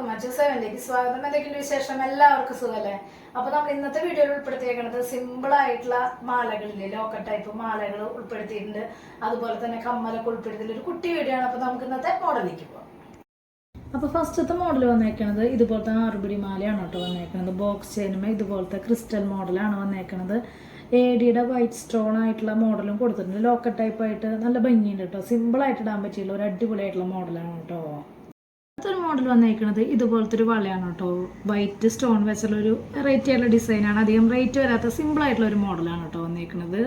എല്ലാവർക്കും മജു സെവനിലേക്ക് സ്വാഗതം. എന്തെങ്കിലും വിശേഷം? എല്ലാവർക്കും സുഖമല്ലേ അപ്പൊ നമ്മൾ ഇന്നത്തെ വീഡിയോയിൽ ഉൾപ്പെടുത്തിയേക്കുന്നത് സിമ്പിൾ ആയിട്ടുള്ള മാലകളില്ലേ? ലോക്കൽ ടൈപ്പ് മാലകൾ ഉൾപ്പെടുത്തിയിട്ടുണ്ട്. അതുപോലെ തന്നെ കമ്മലൊക്കെ ഉൾപ്പെടുത്തിയിട്ട് ഒരു കുട്ടി വീഡിയോ ആണ്. അപ്പൊ നമുക്ക് ഇന്നത്തെ മോഡലിലേക്ക് പോകാം അപ്പൊ ഫസ്റ്റത്തെ മോഡൽ വന്നേക്കണത് ഇതുപോലത്തെ ആറുപിടി മാലയാണ് കേട്ടോ വന്നേക്കണത്. ബോക്സ് ചെയിനുമേ ഇതുപോലത്തെ ക്രിസ്റ്റൽ മോഡലാണ് വന്നേക്കണത്. എ ഡിയുടെ വൈറ്റ് സ്റ്റോൺ ആയിട്ടുള്ള മോഡലും കൊടുത്തിട്ടുണ്ട്. ലോക്കൽ ടൈപ്പ് ആയിട്ട് നല്ല ഭംഗിയുണ്ട് കേട്ടോ. സിമ്പിൾ ആയിട്ട് ഇടാൻ പറ്റിയുള്ള ഒരു അടിപൊളിയായിട്ടുള്ള മോഡലാണ് കേട്ടോ. അടുത്തൊരു മോഡൽ വന്നേക്കുന്നത് ഇതുപോലത്തെ ഒരു വളയാണ് കേട്ടോ. വൈറ്റ് സ്റ്റോൺ വെച്ചുള്ള ഒരു റേറ്റ് ആയിട്ടുള്ള ഡിസൈനാണ് അധികം റേറ്റ് വരാത്ത സിമ്പിൾ ആയിട്ടുള്ള ഒരു മോഡലാണ് കേട്ടോ വന്നേക്കുന്നത്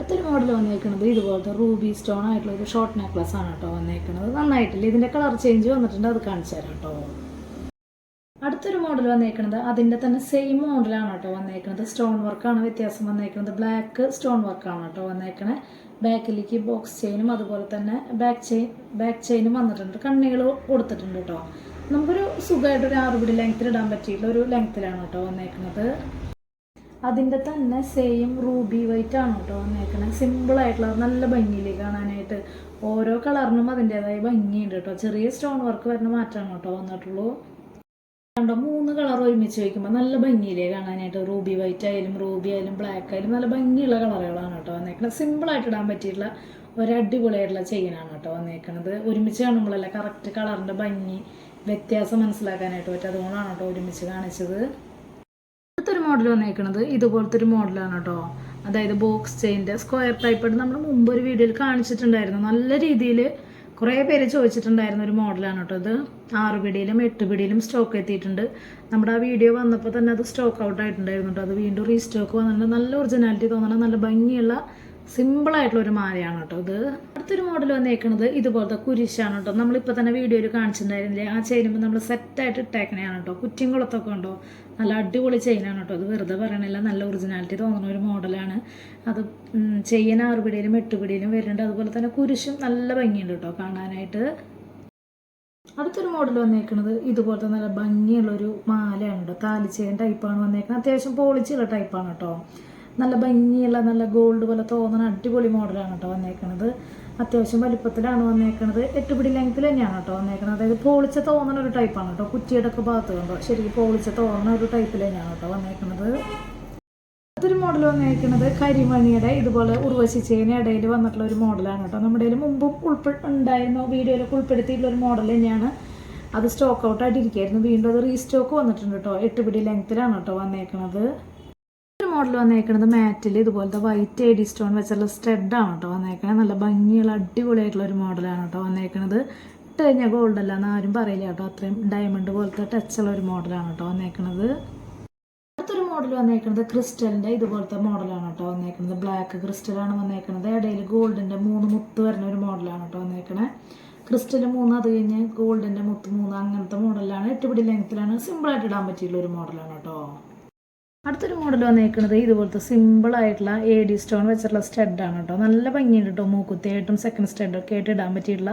അടുത്തൊരു മോഡൽ വന്നേക്കുന്നത് ഇതുപോലത്തെ റൂബി സ്റ്റോൺ ആയിട്ടുള്ള ഒരു ഷോർട്ട് നെക്ലസ് ആണ് കേട്ടോ വന്നേക്കുന്നത് നന്നായിട്ടില്ല? ഇതിന്റെ കളർ ചേഞ്ച് വന്നിട്ടുണ്ട്. അത് കാണിച്ചു തരാം കേട്ടോ. അടുത്തൊരു മോഡൽ വന്നേക്കുന്നത് അതിന്റെ തന്നെ സെയിം മോഡലാണ് കേട്ടോ വന്നേക്കുന്നത് സ്റ്റോൺ വർക്കാണ് വ്യത്യാസം വന്നേക്കുന്നത് ബ്ലാക്ക് സ്റ്റോൺ വർക്കാണ് കേട്ടോ വന്നേക്കണേ. ബാക്കിലേക്ക് ബോക്സ് ചെയിനും അതുപോലെ തന്നെ ബാക്ക് ചെയിൻ ബാക്ക് ചെയിനും വന്നിട്ടുണ്ട്. കണ്ണികൾ കൊടുത്തിട്ടുണ്ട് കേട്ടോ. നമുക്കൊരു സുഖമായിട്ട് ഒരു ആറുപിടി ലെങ്ത്തിൽ ഇടാൻ പറ്റിയിട്ടുള്ള ഒരു ലെങ്ത്തിലാണ് കേട്ടോ വന്നേക്കുന്നത് അതിന്റെ തന്നെ സെയിം റൂബി വൈറ്റ് ആണ് കേട്ടോ സിമ്പിൾ ആയിട്ടുള്ള നല്ല ഭംഗിയിൽ കാണാനായിട്ട് ഓരോ കളറിനും അതിന്റെതായ ഭംഗിയുണ്ട് കേട്ടോ. ചെറിയ സ്റ്റോൺ വർക്ക് വരുന്ന മാറ്റമാണ് കേട്ടോ വന്നിട്ടുള്ളൂ. കണ്ടോ? മൂന്ന് കളർ ഒരുമിച്ച് വയ്ക്കുമ്പോൾ നല്ല ഭംഗിയില്ലേ കാണാനായിട്ട്. റൂബി വൈറ്റ് ആയാലും റൂബി ആയാലും ബ്ലാക്ക് ആയാലും നല്ല ഭംഗിയുള്ള കളറുകളാണ് കേട്ടോ വന്നേക്കുന്നത് സിമ്പിളായിട്ട് ഇടാൻ പറ്റിയിട്ടുള്ള ഒരു അടിപൊളിയായിട്ടുള്ള ചെയിനാണ് കേട്ടോ വന്നേക്കുന്നത് ഒരുമിച്ച് കാണുമ്പോഴല്ല കറക്റ്റ് കളറിന്റെ ഭംഗി വ്യത്യാസം മനസ്സിലാക്കാനായിട്ട് പറ്റും. അതുകൊണ്ടാണ് കേട്ടോ ഒരുമിച്ച് കാണിച്ചത്. അടുത്തൊരു മോഡൽ വന്നേക്കുന്നത് ഇതുപോലത്തെ ഒരു മോഡലാണ് കേട്ടോ. അതായത് ബോക്സ് ചെയിന്റെ സ്ക്വയർ ടൈപ്പ് നമ്മൾ മുമ്പ് ഒരു വീഡിയോയിൽ കാണിച്ചിട്ടുണ്ടായിരുന്നു. നല്ല രീതിയിൽ കുറേ പേര് ചോദിച്ചിട്ടുണ്ടായിരുന്ന ഒരു മോഡലാണ് കേട്ടോ ഇത്. ആറ് പിടിയിലും എട്ട് പിടിയിലും സ്റ്റോക്ക് എത്തിയിട്ടുണ്ട്. നമ്മുടെ ആ വീഡിയോ വന്നപ്പോൾ തന്നെ അത് സ്റ്റോക്ക് ഔട്ട് ആയിട്ടുണ്ടായിരുന്നു കേട്ടോ അത് വീണ്ടും റീസ്റ്റോക്ക് വന്നിട്ടുണ്ട്. നല്ല ഒറിജിനാലിറ്റി തോന്നണം. നല്ല ഭംഗിയുള്ള സിമ്പിൾ ആയിട്ടുള്ള ഒരു മാലയാണ് കേട്ടോ ഇത്. അടുത്തൊരു മോഡൽ വന്നേക്കുന്നത് ഇതുപോലത്തെ കുരിശാണ് കേട്ടോ നമ്മളിപ്പോൾ തന്നെ വീഡിയോയിൽ കാണിച്ചിട്ടുണ്ടായിരുന്നില്ലേ? ആ ചെയിനുമ്പോൾ നമ്മൾ സെറ്റായിട്ട് ഇട്ടേക്കണയാണ് കേട്ടോ കുറ്റിങ്കുളത്തൊക്കെ ഉണ്ടോ? നല്ല അടിപൊളി ചെയിനാണ് കേട്ടോ അത് വെറുതെ പറയണില്ല. നല്ല ഒറിജിനാലിറ്റി തോന്നുന്ന ഒരു മോഡലാണ് അത് ചെയ്യാൻ ആറുപിടിയിലും എട്ടുപിടിയിലും വരുന്നുണ്ട്. അതുപോലെ തന്നെ കുരിശും നല്ല ഭംഗിയുണ്ട് കേട്ടോ കാണാനായിട്ട്. അടുത്തൊരു മോഡൽ വന്നേക്കുന്നത് ഇതുപോലത്തെ നല്ല ഭംഗിയുള്ളൊരു മാലയാണ് കേട്ടോ താലിച്ചെയിൻ ടൈപ്പാണ് വന്നേക്കുന്നത് അത്യാവശ്യം പോളിച്ചുള്ള ടൈപ്പാണ് കേട്ടോ നല്ല ഭംഗിയുള്ള നല്ല ഗോൾഡ് പോലെ തോന്നുന്ന അടിപൊളി മോഡലാണ് കേട്ടോ വന്നേക്കണത്. അത്യാവശ്യം വലിപ്പത്തിലാണ് വന്നേക്കണത്. എട്ട് പിടി ലെങ്ത്തിൽ തന്നെയാണ് കേട്ടോ വന്നേക്കണത്. അതായത് പോളിച്ച തോന്നുന്ന ഒരു ടൈപ്പാണ് കേട്ടോ. കുറ്റിയുടെ ഒക്കെ ഭാഗത്ത് കണ്ടോ? ശരിക്കും പോളിച്ച തോന്നുന്ന ഒരു ടൈപ്പിൽ തന്നെയാണ് കേട്ടോ വന്നേക്കണത്. അടുത്തൊരു മോഡൽ വന്നേക്കുന്നത് കരിമണിയുടെ ഇതുപോലെ ഉർവശി ചെയിന് ഇടയിൽ വന്നിട്ടുള്ള ഒരു മോഡലാണ് കേട്ടോ. നമ്മുടെ കയ്യിൽ മുമ്പും ഉൾപ്പെ ഉണ്ടായിരുന്നു വീഡിയോയിലൊക്കെ ഉൾപ്പെടുത്തിയിട്ടുള്ള ഒരു മോഡൽ തന്നെയാണ്. അത് സ്റ്റോക്ക് ഔട്ട് ആയിട്ട് ഇരിക്കുകയായിരുന്നു വീണ്ടും അത് റീസ്റ്റോക്ക് വന്നിട്ടുണ്ട് കേട്ടോ. എട്ട് പിടി ലെങ്ത്തിലാണ് കേട്ടോ വന്നേക്കുന്നത് മോഡൽ വന്നേക്കുന്നത് മാറ്റിൽ ഇതുപോലത്തെ വൈറ്റ് എഡി സ്റ്റോൺ വെച്ചുള്ള സ്റ്റെഡാണ് കേട്ടോ വന്നേക്കണത്. നല്ല ഭംഗിയുള്ള അടിപൊളിയായിട്ടുള്ള ഒരു മോഡലാണ് കേട്ടോ വന്നേക്കണത്. ഇട്ട് കഴിഞ്ഞാൽ ഗോൾഡ് അല്ല എന്ന് ആരും പറയില്ല കേട്ടോ അത്രയും ഡയമണ്ട് പോലത്തെ ടച്ചുള്ള ഒരു മോഡലാണ് കേട്ടോ വന്നേക്കണത്. അടുത്തൊരു മോഡൽ വന്നേക്കുന്നത് ക്രിസ്റ്റലിന്റെ ഇതുപോലത്തെ മോഡലാണ് കേട്ടോ വന്നേക്കുന്നത് ബ്ലാക്ക് ക്രിസ്റ്റലാണ് വന്നേക്കുന്നത് ഇടയിൽ ഗോൾഡിന്റെ മൂന്ന് മുത്ത് വരുന്ന ഒരു മോഡലാണ് കേട്ടോ വന്നേക്കണേ. ക്രിസ്റ്റൽ മൂന്ന് അത് കഴിഞ്ഞ് ഗോൾഡിന്റെ മുത്ത് മൂന്ന് അങ്ങനത്തെ മോഡലാണ് എട്ടുപിടി ലെങ്ത്തിലാണ് സിമ്പിളായിട്ട് ഇടാൻ പറ്റിയുള്ള ഒരു മോഡലാണ് കേട്ടോ അടുത്തൊരു മോഡൽ വന്നേക്കുന്നത് ഇതുപോലത്തെ സിമ്പിൾ ആയിട്ടുള്ള എ ഡി സ്റ്റോൺ വെച്ചിട്ടുള്ള സ്റ്റഡാണ് കേട്ടോ. നല്ല ഭംഗിയുണ്ട് കേട്ടോ മൂക്കുത്തിയായിട്ടും സെക്കൻഡ് സ്റ്റഡൊക്കെ ആയിട്ട് ഇടാൻ പറ്റിയിട്ടുള്ള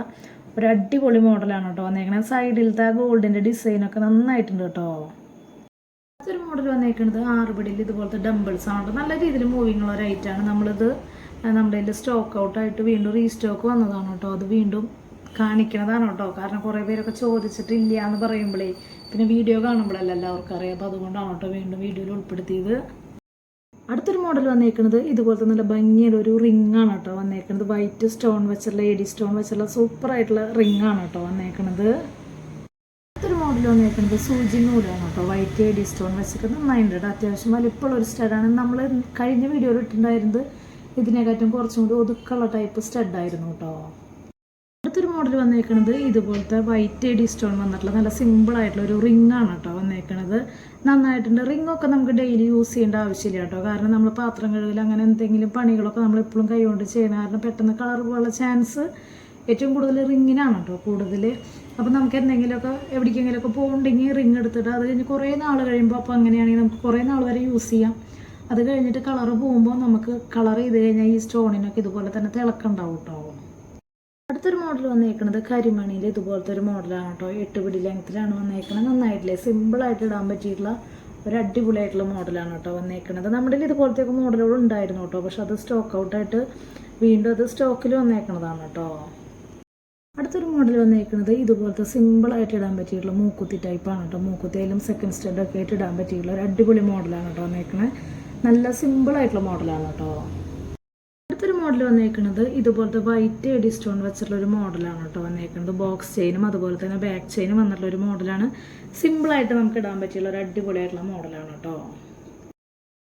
ഒരു അടിപൊളി മോഡലാണ് കേട്ടോ വന്നേക്കുന്നത് സൈഡിലത്തെ ആ ഗോൾഡിന്റെ ഡിസൈനൊക്കെ നന്നായിട്ടുണ്ട് കേട്ടോ. അടുത്തൊരു മോഡൽ വന്നേക്കുന്നത് ആറുപടിയിൽ ഇതുപോലത്തെ ഡംബിൾസ് ആണ് കേട്ടോ. നല്ല രീതിയിൽ മൂവിങ് ഉള്ള ഒരു ഐറ്റാണ് നമ്മളിത് നമ്മുടെ സ്റ്റോക്ക് ഔട്ടായിട്ട് വീണ്ടും റീസ്റ്റോക്ക് വന്നതാണ് കേട്ടോ. അത് വീണ്ടും കാണിക്കണതാണ് കേട്ടോ കാരണം കുറേ പേരൊക്കെ ചോദിച്ചിട്ടില്ല എന്ന് പറയുമ്പോഴേ പിന്നെ വീഡിയോ കാണുമ്പോഴല്ല എല്ലാവർക്കും അറിയാം. അപ്പോൾ അതുകൊണ്ടാണ് കേട്ടോ വീണ്ടും വീഡിയോയിൽ ഉൾപ്പെടുത്തിയത്. അടുത്തൊരു മോഡൽ വന്നേക്കുന്നത് ഇതുപോലത്തെ നല്ല ഭംഗിയുള്ള ഒരു റിംഗ് ആണ് കേട്ടോ വന്നേക്കുന്നത് വൈറ്റ് സ്റ്റോൺ വെച്ചുള്ള എഡി സ്റ്റോൺ വെച്ചുള്ള സൂപ്പർ ആയിട്ടുള്ള റിംഗ് ആണ് കേട്ടോ വന്നേക്കുന്നത് അടുത്തൊരു മോഡൽ വന്നേക്കുന്നത് സൂചി നൂലാണ് കേട്ടോ വൈറ്റ് എഡി സ്റ്റോൺ വെച്ചിട്ട് നന്നായിട്ടുണ്ട് അത്യാവശ്യം വലിപ്പമുള്ള ഒരു സ്റ്റഡാണ് നമ്മൾ കഴിഞ്ഞ വീഡിയോയിൽ ഇട്ടിട്ടുണ്ടായിരുന്നത് ഇതിനെക്കാട്ടും കുറച്ചും കൂടി ഒതുക്കുള്ള ടൈപ്പ് സ്റ്റഡായിരുന്നു കേട്ടോ. അടുത്തൊരു മോഡൽ വന്നേക്കുന്നത് ഇതുപോലത്തെ വൈറ്റ് എഡി സ്റ്റോൺ വന്നിട്ടുള്ള നല്ല സിമ്പിൾ ആയിട്ടുള്ള ഒരു റിംഗ് ആണ് കേട്ടോ വന്നേക്കുന്നത് നന്നായിട്ടുണ്ട്. റിംഗ് ഒക്കെ നമുക്ക് ഡെയിലി യൂസ് ചെയ്യേണ്ട ആവശ്യമില്ല കേട്ടോ കാരണം നമ്മൾ പാത്രം കഴുകൽ അങ്ങനെ എന്തെങ്കിലും പണികളൊക്കെ നമ്മൾ എപ്പോഴും കൈകൊണ്ട് ചെയ്യുന്ന കാരണം പെട്ടെന്ന് കളർ പോലുള്ള ചാൻസ് ഏറ്റവും കൂടുതൽ റിങ്ങിനാണ് കേട്ടോ കൂടുതൽ അപ്പോൾ നമുക്ക് എന്തെങ്കിലുമൊക്കെ എവിടേക്കെങ്കിലുമൊക്കെ പോകുന്നുണ്ടെങ്കിൽ റിങ് എടുത്തിട്ട് അത് കഴിഞ്ഞ് കുറേ നാൾ കഴിയുമ്പോൾ അപ്പോൾ അങ്ങനെയാണെങ്കിൽ നമുക്ക് കുറേ നാൾ വരെ യൂസ് ചെയ്യാം. അത് കഴിഞ്ഞിട്ട് കളർ പോകുമ്പോൾ നമുക്ക് കളർ ചെയ്ത് കഴിഞ്ഞാൽ ഈ സ്റ്റോണിനൊക്കെ ഇതുപോലെ തന്നെ തിളക്കുണ്ടാവും കേട്ടോ അടുത്തൊരു മോഡൽ വന്നേക്കുന്നത് കരിമണിയിൽ ഇതുപോലത്തെ ഒരു മോഡലാണ് കേട്ടോ എട്ട് പിടി ലെങ്ത്തിലാണ് വന്നേക്കുന്നത് നന്നായിട്ടില്ലേ? സിമ്പിളായിട്ട് ഇടാൻ പറ്റിയിട്ടുള്ള ഒരു അടിപൊളിയായിട്ടുള്ള മോഡലാണ് കേട്ടോ വന്നേക്കുന്നത് നമ്മുടെ ഇതുപോലത്തെ ഒക്കെ മോഡലുകൾ ഉണ്ടായിരുന്നു കേട്ടോ പക്ഷെ അത് സ്റ്റോക്ക് ഔട്ടായിട്ട് വീണ്ടും അത് സ്റ്റോക്കിൽ വന്നേക്കുന്നതാണ് കേട്ടോ അടുത്തൊരു മോഡൽ വന്നേക്കുന്നത് ഇതുപോലത്തെ സിമ്പിളായിട്ട് ഇടാൻ പറ്റിയിട്ടുള്ള മൂക്കുത്തി ടൈപ്പാണ് കേട്ടോ മൂക്കുത്തിയിലും സെക്കൻഡ് സ്റ്റഡ് ഒക്കെ ആയിട്ട് ഇടാൻ പറ്റിയിട്ടുള്ള ഒരു അടിപൊളി മോഡലാണ് കേട്ടോ വന്നേക്കുന്നത് നല്ല സിമ്പിളായിട്ടുള്ള മോഡലാണ് കേട്ടോ മോഡൽ വന്നേക്കുന്നത് ഇതുപോലത്തെ വൈറ്റ് എഡി സ്റ്റോൺ വെച്ചിട്ടുള്ള ഒരു മോഡലാണ് കേട്ടോ വന്നേക്കുന്നത് ബോക്സ് ചെയിനും അതുപോലെ തന്നെ ബാക്ക് ചെയിനും വന്നിട്ടുള്ള ഒരു മോഡലാണ്. സിമ്പിളായിട്ട് നമുക്ക് ഇടാൻ പറ്റിയുള്ള ഒരു അടിപൊളിയായിട്ടുള്ള മോഡലാണ് കേട്ടോ.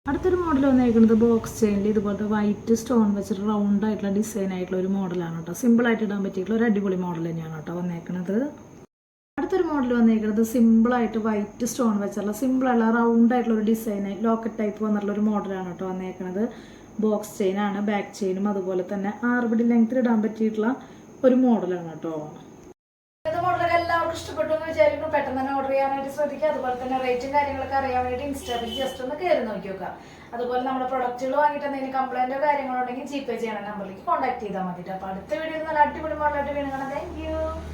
അടുത്തൊരു മോഡൽ വന്നേക്കുന്നത് ബോക്സ് ചെയിനിൽ ഇതുപോലത്തെ വൈറ്റ് സ്റ്റോൺ വെച്ചിട്ട് റൗണ്ട് ആയിട്ടുള്ള ഡിസൈൻ ആയിട്ടുള്ള ഒരു മോഡലാണ് കേട്ടോ. സിമ്പിളായിട്ട് ഇടാൻ പറ്റിയിട്ടുള്ള ഒരു അടിപൊളി മോഡൽ തന്നെയാണ് കേട്ടോ വന്നേക്കുന്നത് അടുത്തൊരു മോഡൽ വന്നേക്കുന്നത് സിമ്പിളായിട്ട് വൈറ്റ് സ്റ്റോൺ വെച്ചുള്ള സിമ്പിളായിട്ടുള്ള റൗണ്ട് ആയിട്ടുള്ള ഒരു ഡിസൈൻ ലോക്കറ്റ് ടൈപ്പ് വന്നിട്ടുള്ള ഒരു മോഡലാണ് കേട്ടോ വന്നേക്കുന്നത് ബോക്സ് ചെയിനാണ് ബാക്ക് ചെയിനും അതുപോലെ തന്നെ ആറുപടി ലെങ്ത്തിൽ ഇടാൻ പറ്റിയിട്ടുള്ള ഒരു മോഡലാണ് കേട്ടോ. മോഡലൊക്കെ എല്ലാവർക്കും ഇഷ്ടപ്പെട്ടു എന്ന് വിചാരിക്കുന്നു. പെട്ടെന്ന് തന്നെ ഓർഡർ ചെയ്യാനായിട്ട് ശ്രദ്ധിക്കുക. അതുപോലെ തന്നെ റേറ്റും കാര്യങ്ങളൊക്കെ അറിയാൻ വേണ്ടി ഇൻസ്റ്റാഗ്രാമിൽ ജസ്റ്റ് ഒന്ന് കയറി നോക്കി നോക്കുക. അതുപോലെ നമ്മുടെ പ്രൊഡക്റ്റുകൾ വാങ്ങിയിട്ട് എന്തെങ്കിലും കംപ്ലൈന്റോ കാര്യങ്ങളോ ഉണ്ടെങ്കിൽ ജി പേ ചെയ്യണ നമ്പറിലേക്ക് കോൺടാക്ട് ചെയ്താൽ മതി അപ്പോൾ അടുത്ത വീഡിയോയിൽ നല്ല അടിപൊളി മോഡലായിട്ട് വീണ്ടും കാണാം. താങ്ക്